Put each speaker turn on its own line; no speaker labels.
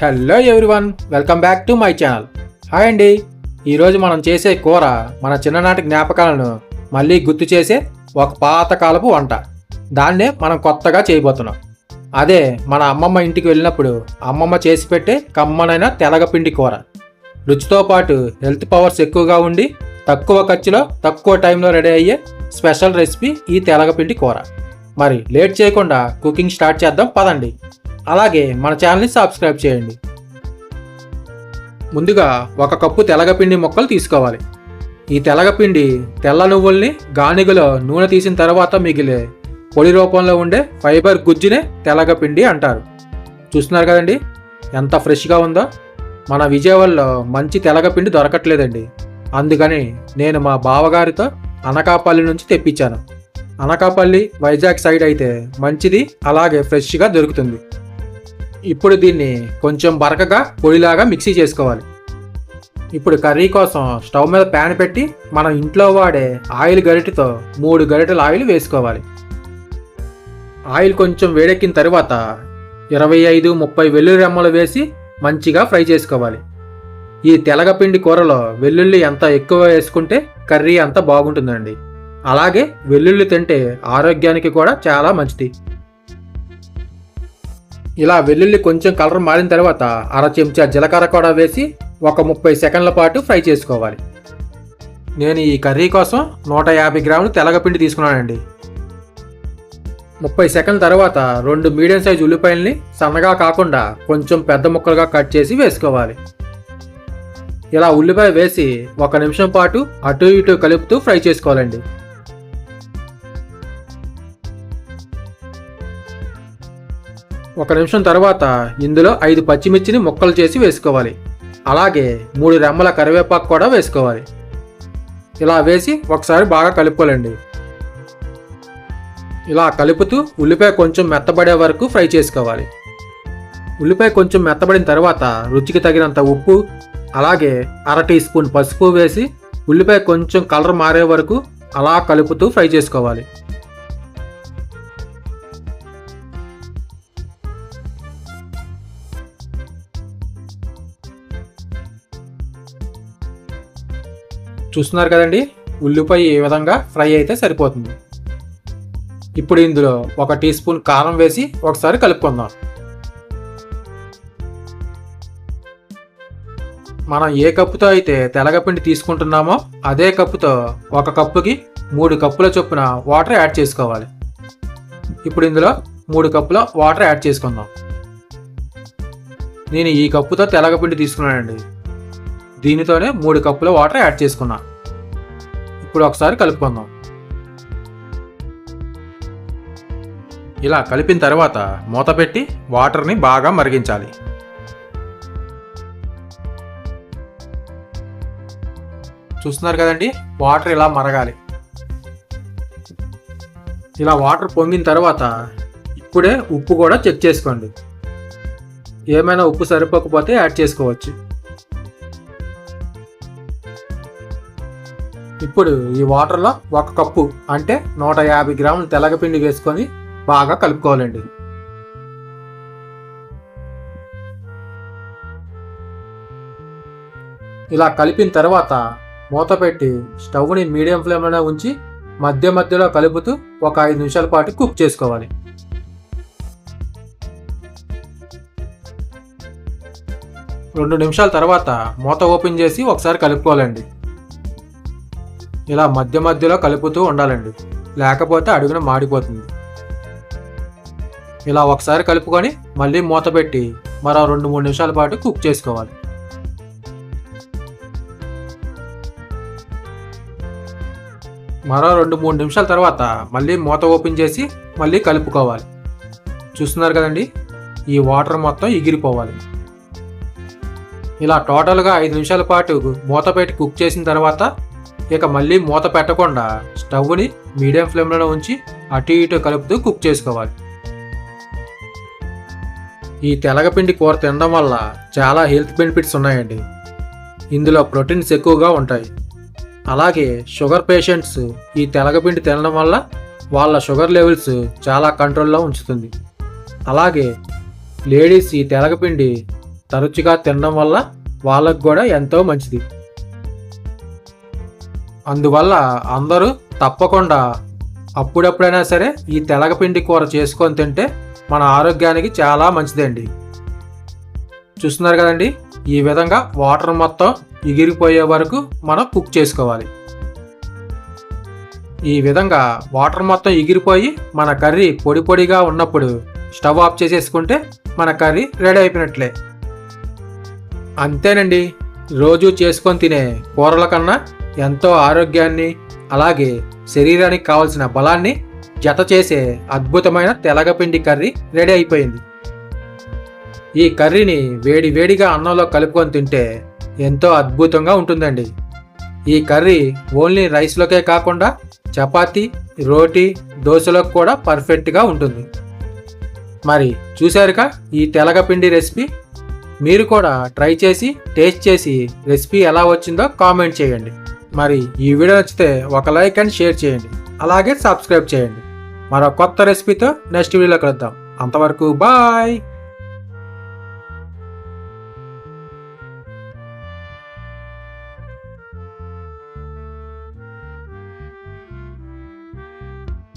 Hello everyone welcome back to my channel hi అండి ఈరోజు మనం చేసే కూర మన చిన్ననాటి జ్ఞాపకాలను మళ్ళీ గుర్తు చేసే ఒక పాతకాలపు వంట. దాన్నే మనం కొత్తగా చేయబోతున్నాం. అదే మన అమ్మమ్మ ఇంటికి వెళ్ళినప్పుడు అమ్మమ్మ చేసి పెట్టే కమ్మనైన తెలగపిండి కూర. రుచితో పాటు హెల్త్ పవర్స్ ఎక్కువగా ఉండి తక్కువ ఖర్చులో తక్కువ టైంలో రెడీ అయ్యే స్పెషల్ రెసిపీ ఈ తెలగపిండి కూర. మరి లేట్ చేయకుండా కుకింగ్ స్టార్ట్ చేద్దాం పదండి. అలాగే మన ఛానల్ని సబ్స్క్రైబ్ చేయండి. ముందుగా ఒక కప్పు తెలగపిండి మొక్కలు తీసుకోవాలి. ఈ తెలగపిండి తెల్ల నువ్వుల్ని గానిగలో నూనె తీసిన తర్వాత మిగిలే పొడి రూపంలో ఉండే ఫైబర్ గుజ్జునే తెలగపిండి అంటారు. చూస్తున్నారు కదండి? ఎంత ఫ్రెష్గా ఉందో. మన విజయవాడలో మంచి తెలగపిండి దొరకట్లేదండి. అందుకని నేను మా బావగారితో అనకాపల్లి నుంచి తెప్పించాను. అనకాపల్లి వైజాగ్ సైడ్ అయితే మంచిది అలాగే ఫ్రెష్గా దొరుకుతుంది. ఇప్పుడు దీన్ని కొంచెం బరకగా పొడిలాగా మిక్సీ చేసుకోవాలి. ఇప్పుడు కర్రీ కోసం స్టవ్ మీద ప్యాన్ పెట్టి మనం ఇంట్లో వాడే ఆయిల్ గరిటెతో మూడు గరిటెల ఆయిల్ వేసుకోవాలి. ఆయిల్ కొంచెం వేడెక్కిన తర్వాత ఇరవై ఐదు ముప్పై వెల్లుల్లి రెమ్మలు వేసి మంచిగా ఫ్రై చేసుకోవాలి. ఈ తెలగపిండి కూరలో వెల్లుల్లి ఎంత ఎక్కువ వేసుకుంటే కర్రీ అంత బాగుంటుందండి. అలాగే వెల్లుల్లి తింటే ఆరోగ్యానికి కూడా చాలా మంచిది. ఇలా వెల్లుల్లి కొంచెం కలర్ మారిన తర్వాత అర చెంచా జీలకర్ర కూడా వేసి ఒక ముప్పై సెకండ్ల పాటు ఫ్రై చేసుకోవాలి. నేను ఈ కర్రీ కోసం నూట యాభై గ్రాములు తెలగపిండి తీసుకున్నానండి. ముప్పై సెకండ్ల తర్వాత రెండు మీడియం సైజ్ ఉల్లిపాయల్ని సన్నగా కాకుండా కొంచెం పెద్ద ముక్కలుగా కట్ చేసి వేసుకోవాలి. ఇలా ఉల్లిపాయ వేసి ఒక నిమిషం పాటు అటు ఇటు కలుపుతూ ఫ్రై చేసుకోవాలండి. ఒక నిమిషం తర్వాత ఇందులో ఐదు పచ్చిమిర్చిని ముక్కలు చేసి వేసుకోవాలి. అలాగే మూడు రెమ్మల కరివేపాకు కూడా వేసుకోవాలి. ఇలా వేసి ఒకసారి బాగా కలుపుకోవాలండి. ఇలా కలుపుతూ ఉల్లిపాయ కొంచెం మెత్తబడే వరకు ఫ్రై చేసుకోవాలి. ఉల్లిపాయ కొంచెం మెత్తబడిన తర్వాత రుచికి తగినంత ఉప్పు అలాగే అర టీ స్పూన్ పసుపు వేసి ఉల్లిపాయ కొంచెం కలర్ మారే వరకు అలా కలుపుతూ ఫ్రై చేసుకోవాలి. చూస్తున్నారు కదండి? ఉల్లిపాయ ఈ విధంగా ఫ్రై అయితే సరిపోతుంది. ఇప్పుడు ఇందులో ఒక టీ స్పూన్ కారం వేసి ఒకసారి కలుపుకుందాం. మనం ఏ కప్పుతో అయితే తెలగపిండి తీసుకుంటున్నామో అదే కప్పుతో ఒక కప్పుకి మూడు కప్పుల చొప్పున వాటర్ యాడ్ చేసుకోవాలి. ఇప్పుడు ఇందులో మూడు కప్పుల వాటర్ యాడ్ చేసుకుందాం. నేను ఈ కప్పుతో తెలగపిండి తీసుకున్నానండి. దీనితోనే మూడు కప్పుల వాటర్ యాడ్ చేసుకున్నా. ఇప్పుడు ఒకసారి కలుపుకుందాం. ఇలా కలిపిన తర్వాత మూత పెట్టి వాటర్ని బాగా మరిగించాలి. చూస్తున్నారు కదండి? వాటర్ ఇలా మరగాలి. ఇలా వాటర్ పొంగిన తర్వాత ఇప్పుడే ఉప్పు కూడా చెక్ చేసుకోండి. ఏమైనా ఉప్పు సరిపోకపోతే యాడ్ చేసుకోవచ్చు. ఇప్పుడు ఈ వాటర్లో ఒక కప్పు అంటే నూట యాభై గ్రాముల తెల్లగపిండి వేసుకొని బాగా కలుపుకోవాలండి. ఇలా కలిపిన తర్వాత మూత పెట్టి స్టవ్ని మీడియం ఫ్లేమ్లోనే ఉంచి మధ్య మధ్యలో కలుపుతూ ఒక ఐదు నిమిషాల పాటు కుక్ చేసుకోవాలి. రెండు నిమిషాల తర్వాత మూత ఓపెన్ చేసి ఒకసారి కలుపుకోవాలండి. ఇలా మధ్య మధ్యలో కలుపుతూ ఉండాలండి. లేకపోతే అడుగున మాడిపోతుంది. ఇలా ఒకసారి కలుపుకొని మళ్ళీ మూత పెట్టి మరో రెండు మూడు నిమిషాల పాటు కుక్ చేసుకోవాలి. మరో రెండు మూడు నిమిషాల తర్వాత మళ్ళీ మూత ఓపెన్ చేసి మళ్ళీ కలుపుకోవాలి. చూస్తున్నారు కదండి? ఈ వాటర్ మొత్తం ఎగిరిపోవాలి. ఇలా టోటల్గా ఐదు నిమిషాల పాటు మూత పెట్టి కుక్ చేసిన తర్వాత ఇక మళ్ళీ మూత పెట్టకుండా స్టవ్ని మీడియం ఫ్లేమ్లో ఉంచి అటు ఇటు కలుపుతూ కుక్ చేసుకోవాలి. ఈ తెలగపిండి కూర తినడం వల్ల చాలా హెల్త్ బెనిఫిట్స్ ఉన్నాయండి. ఇందులో ప్రోటీన్స్ ఎక్కువగా ఉంటాయి. అలాగే షుగర్ పేషెంట్స్ ఈ తెలగపిండి తినడం వల్ల వాళ్ళ షుగర్ లెవెల్స్ చాలా కంట్రోల్లో ఉంచుతుంది. అలాగే లేడీస్ ఈ తెలగపిండి తరచుగా తినడం వల్ల వాళ్ళకు కూడా ఎంతో మంచిది. అందువల్ల అందరూ తప్పకుండా అప్పుడప్పుడైనా సరే ఈ తెలగపిండి కూర చేసుకొని తింటే మన ఆరోగ్యానికి చాలా మంచిదండి. చూస్తున్నారు కదండి? ఈ విధంగా వాటర్ మొత్తం ఎగిరిపోయే వరకు మనం కుక్ చేసుకోవాలి. ఈ విధంగా వాటర్ మొత్తం ఎగిరిపోయి మన కర్రీ పొడి పొడిగా ఉన్నప్పుడు స్టవ్ ఆఫ్ చేసేసుకుంటే మన కర్రీ రెడీ అయిపోయినట్లే. అంతేనండి. రోజు చేసుకొని తినే కూరల కన్నా ఎంతో ఆరోగ్యాన్ని అలాగే శరీరానికి కావలసిన బలాన్ని జత చేసే అద్భుతమైన తెలగపిండి కర్రీ రెడీ అయిపోయింది. ఈ కర్రీని వేడి వేడిగా అన్నంలో కలుపుకొని తింటే ఎంతో అద్భుతంగా ఉంటుందండి. ఈ కర్రీ ఓన్లీ రైస్లోకే కాకుండా చపాతీ రోటీ దోశలోకి కూడా పర్ఫెక్ట్గా ఉంటుంది. మరి చూశారుగా ఈ తెలగపిండి రెసిపీ? మీరు కూడా ట్రై చేసి టేస్ట్ చేసి రెసిపీ ఎలా వచ్చిందో కామెంట్ చేయండి. మరి ఈ వీడియో నచ్చితే ఒక లైక్ అండ్ షేర్ చేయండి. అలాగే సబ్స్క్రైబ్ చేయండి. మరో కొత్త రెసిపీతో నెక్స్ట్ వీడియోలో కలుద్దాం. అంతవరకు బాయ్!